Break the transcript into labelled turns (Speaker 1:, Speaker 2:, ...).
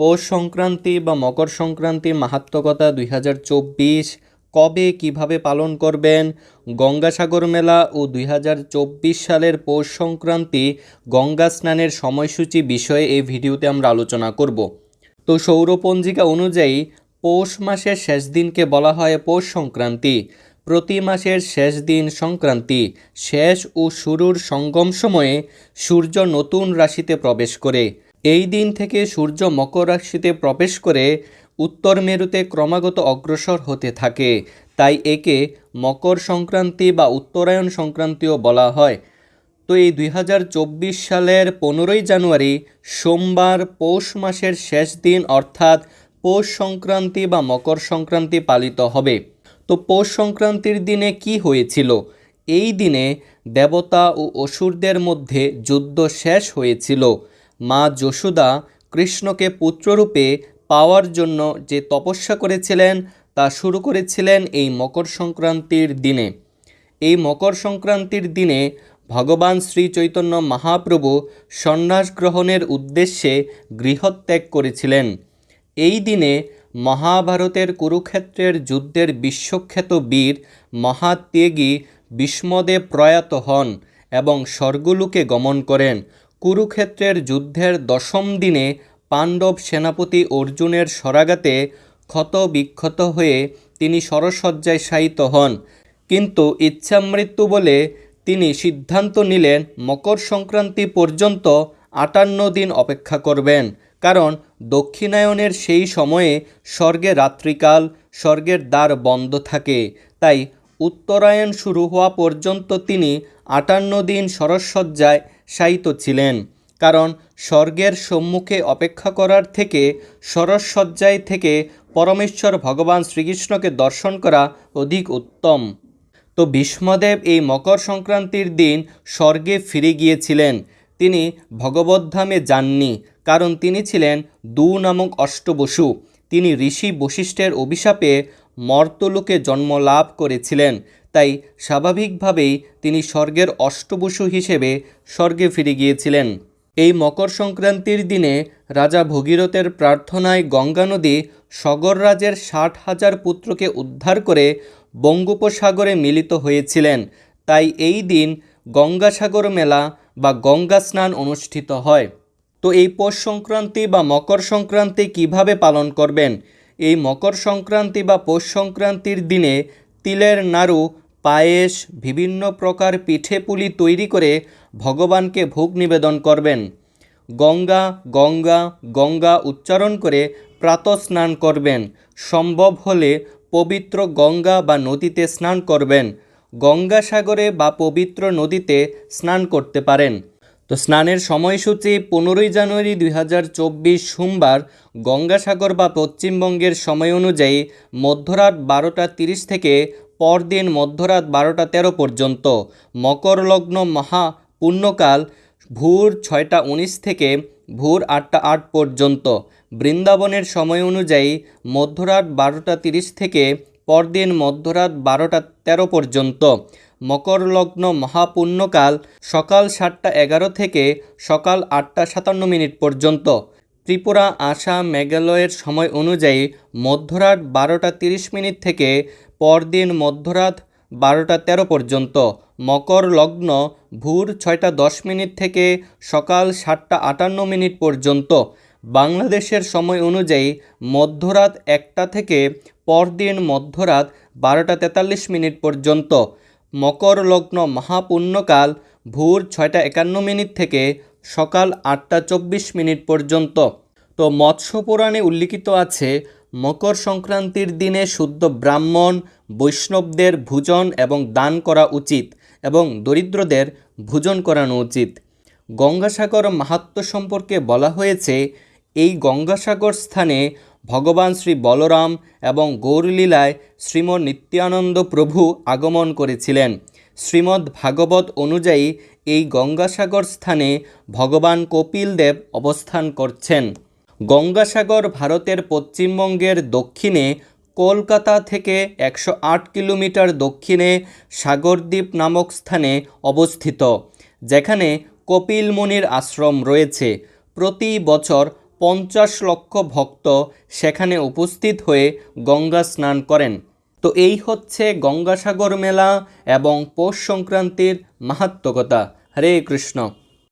Speaker 1: পৌষ সংক্রান্তি বা মকর সংক্রান্তি মাহাত্মকতা দুই হাজার চব্বিশ কবে কীভাবে পালন করবেন? গঙ্গাসাগর মেলা ও দুই হাজার চব্বিশ সালের পৌষ সংক্রান্তি গঙ্গা স্নানের সময়সূচি বিষয়ে এই ভিডিওতে আমরা আলোচনা করব। তো সৌরপঞ্জিকা অনুযায়ী পৌষ মাসের শেষ দিনকে বলা হয় পৌষ সংক্রান্তি প্রতি মাসের শেষ দিন সংক্রান্তি শেষ ও শুরুর সঙ্গম সময়ে সূর্য নতুন রাশিতে প্রবেশ করে। এই দিন থেকে সূর্য মকর রাশিতে প্রবেশ করে উত্তর মেরুতে ক্রমাগত অগ্রসর হতে থাকে। তাই একে মকর সংক্রান্তি বা উত্তরায়ণ সংক্রান্তিও বলা হয়। তো এই দুই হাজার চব্বিশ সালের পনেরোই জানুয়ারি সোমবার পৌষ মাসের শেষ দিন অর্থাৎ পৌষ সংক্রান্তি বা মকর সংক্রান্তি পালিত হবে। তো পৌষ সংক্রান্তির দিনে কি হয়েছিল? এই দিনে দেবতা ও অসুরদের মধ্যে যুদ্ধ শেষ হয়েছিল। মা যশোদা কৃষ্ণকে পুত্ররূপে পাওয়ার জন্য যে তপস্যা করেছিলেন, তা শুরু করেছিলেন এই মকর সংক্রান্তির দিনে। এই মকর সংক্রান্তির দিনে ভগবান শ্রী চৈতন্য মহাপ্রভু সন্ন্যাস গ্রহণের উদ্দেশ্যে গৃহত্যাগ করেছিলেন। এই দিনে মহাভারতের কুরুক্ষেত্রের যুদ্ধের বিশ্বখ্যাত বীর মহাত্যাগী বিষ্মদেব প্রয়াত হন এবং স্বর্গলোকে গমন করেন। কুরুক্ষেত্রের যুদ্ধের দশম দিনে পাণ্ডব সেনাপতি অর্জুনের সরাগাতে ক্ষত বিক্ষত হয়ে তিনি সরসজ্জায় শায়িত হন। কিন্তু ইচ্ছামৃত্যু বলে তিনি সিদ্ধান্ত নিলেন মকর সংক্রান্তি পর্যন্ত আটান্ন দিন অপেক্ষা করবেন। কারণ দক্ষিণায়নের সেই সময়ে স্বর্গে রাত্রিকাল, স্বর্গের দ্বার বন্ধ থাকে। তাই উত্তরায়ণ শুরু হওয়া পর্যন্ত তিনি আটান্ন দিন সরসজ্জায় শায়িত ছিলেন। কারণ স্বর্গের সম্মুখে অপেক্ষা করার থেকে, সরসজ্জায় থেকে পরমেশ্বর ভগবান শ্রীকৃষ্ণকে দর্শন করা অধিক উত্তম। তো ভীষ্মদেব এই মকর সংক্রান্তির দিন স্বর্গে ফিরে গিয়েছিলেন। তিনি ভগবদ্ধামে যাননি, কারণ তিনি ছিলেন দু নামক অষ্টবসু। তিনি ঋষি বশিষ্ঠের অভিশাপে মর্তলোকে জন্ম লাভ করেছিলেন। তাই স্বাভাবিকভাবেই তিনি স্বর্গের অষ্টবসু হিসেবে স্বর্গে ফিরে গিয়েছিলেন। এই মকর সংক্রান্তির দিনে রাজা ভগীরথের প্রার্থনায় গঙ্গা নদী সগররাজের ষাট হাজার পুত্রকে উদ্ধার করে বঙ্গোপসাগরে মিলিত হয়েছিলেন। তাই এই দিন গঙ্গাসাগর মেলা বা গঙ্গা স্নান অনুষ্ঠিত হয়। তো এই পৌষ সংক্রান্তি বা মকর সংক্রান্তি কীভাবে পালন করবেন? এই মকর সংক্রান্তি বা পৌষ সংক্রান্তির দিনে তিলের নাড়ু, পায়েস, বিভিন্ন প্রকার পিঠে পুলি তৈরি করে ভগবানকে ভোগ নিবেদন করবেন। গঙ্গা গঙ্গা গঙ্গা উচ্চারণ করে প্রাতঃ স্নান করবেন। সম্ভব হলে পবিত্র গঙ্গা বা নদীতে স্নান করবেন। গঙ্গাসাগরে বা পবিত্র নদীতে স্নান করতে পারেন। তো স্নানের সময়সূচি পনেরোই জানুয়ারি দু হাজার চব্বিশ সোমবার গঙ্গাসাগর বা পশ্চিমবঙ্গের সময় অনুযায়ী মধ্যরাত বারোটা তিরিশ থেকে পরদিন মধ্যরাত বারোটা তেরো পর্যন্ত। মকর লগ্ন মহা পুণ্যকাল ভোর ছয়টা উনিশ থেকে ভোর আটটা আট পর্যন্ত। বৃন্দাবনের সময় অনুযায়ী মধ্যরাত বারোটা তিরিশ থেকে পরদিন মধ্যরাত বারোটা তেরো পর্যন্ত। মকর লগ্ন মহাপুণ্যকাল সকাল সাতটা এগারো থেকে সকাল আটটা সাতান্ন মিনিট পর্যন্ত। ত্রিপুরা, আসাম, মেঘালয়ের সময় অনুযায়ী মধ্যরাত বারোটা তিরিশ মিনিট থেকে পরদিন মধ্যরাত বারোটা তেরো পর্যন্ত। মকর লগ্ন ভোর ছয়টা দশ মিনিট থেকে সকাল সাতটা আটান্ন মিনিট পর্যন্ত। বাংলাদেশের সময় অনুযায়ী মধ্যরাত একটা থেকে পরদিন মধ্যরাত বারোটা তেতাল্লিশ মিনিট পর্যন্ত। মকর লগ্ন মহাপুণ্যকাল ভোর ছয়টা একান্ন মিনিট থেকে সকাল আটটা চব্বিশ মিনিট পর্যন্ত। তো মৎস্য পুরাণে উল্লিখিত আছে, মকর সংক্রান্তির দিনে শুদ্ধ ব্রাহ্মণ বৈষ্ণবদের ভোজন এবং দান করা উচিত এবং দরিদ্রদের ভোজন করানো উচিত। গঙ্গাসাগর মাহাত্ম্য সম্পর্কে বলা হয়েছে এই গঙ্গাসাগর স্থানে ভগবান শ্রী বলরাম এবং গৌরলীলায় শ্রীমৎ নিত্যানন্দ প্রভু আগমন করেছিলেন। শ্রীমদ্ ভাগবত অনুযায়ী এই গঙ্গাসাগর স্থানে ভগবান কপিল দেব অবস্থান করছেন। গঙ্গাসাগর ভারতের পশ্চিমবঙ্গের দক্ষিণে কলকাতা থেকে একশো আট কিলোমিটার দক্ষিণে সাগরদ্বীপ নামক স্থানে অবস্থিত, যেখানে কপিল মুনির আশ্রম রয়েছে। প্রতি বছর পঞ্চাশ লক্ষ ভক্ত সেখানে উপস্থিত হয়ে গঙ্গা স্নান করেন। তো এই হচ্ছে গঙ্গাসাগর মেলা এবং পৌষ সংক্রান্তির মাহাত্মকতা হরে কৃষ্ণ।